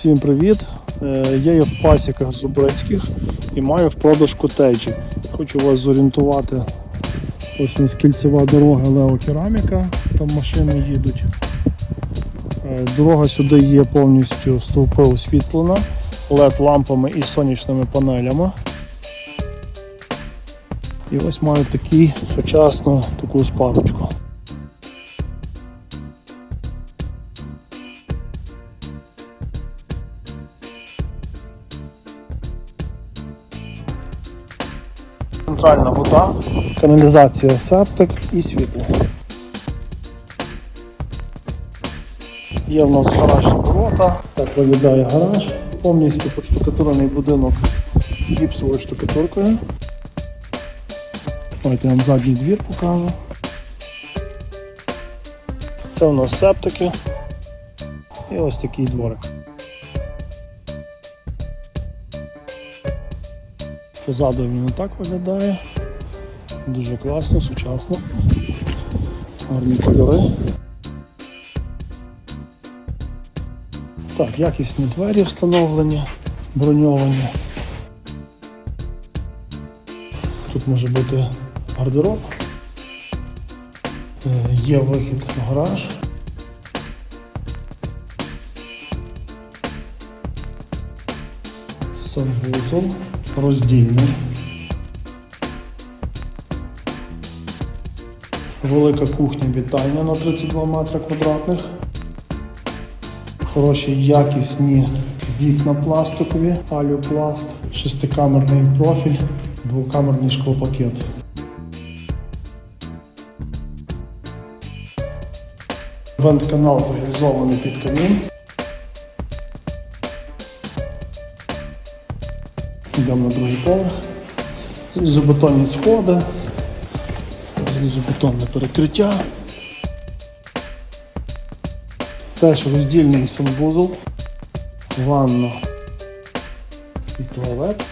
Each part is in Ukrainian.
Всім привіт! Е, Я є в пасіках Зубрецьких і маю в продаж котеджі. Хочу вас зорієнтувати. Ось у нас кільцева дорога Лео Кераміка, там машини їдуть. Е, Дорога сюди є повністю стовпи освітлена, led лампами і сонячними панелями. І ось маю такий сучасну таку спарочку. Центральна вода, каналізація септик і світло. Є в нас гаражні ворота, так виглядає гараж, повністю поштукатурений будинок гіпсовою штукатуркою. Давайте я вам задній двір покажу. Це у нас септики і ось такий дворик. Позаду він так виглядає. Дуже класно, сучасно. Гарні кольори. Так, якісні двері встановлені, броньовані. Тут може бути гардероб. Е, Є вихід в гараж. Санвузол роздільний. Велика кухня вітальня на 32 метри квадратних. Хороші якісні вікна пластикові, алюпласт, шестикамерний профіль, двокамерний шклопакет. Вент-канал загрізований під камін. Йдемо на другий поверх. Залізобетонні сходи, залізобетонне перекриття. Теж роздільний санвузол, ванна і туалет.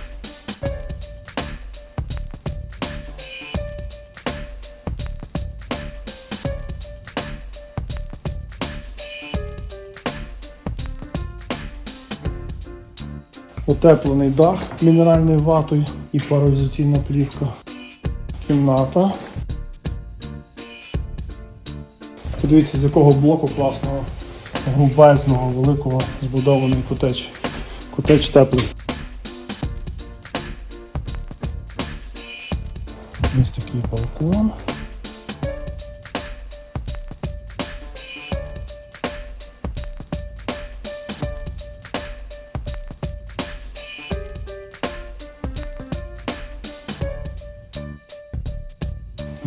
Утеплений дах мінеральною ватою і пароізоційна плівка. Кімната. Подивіться, з якого блоку класного, грубезного, великого збудований котедж. Котедж теплий. Ось такий балкон.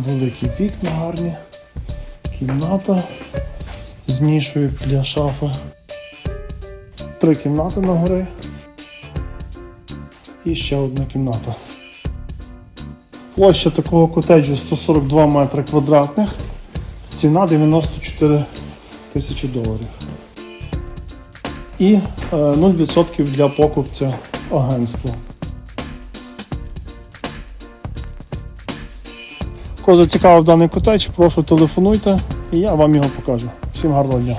Великі вікна гарні, кімната з нішою для шафи. Три кімнати на гори. І ще одна кімната. Площа такого котеджу 142 метри квадратних. Ціна 94 тисячі доларів. І е, 0% для покупця агентства. Кого зацікавив даний котеч, прошу телефонуйте і я вам його покажу. Всім гарного дня.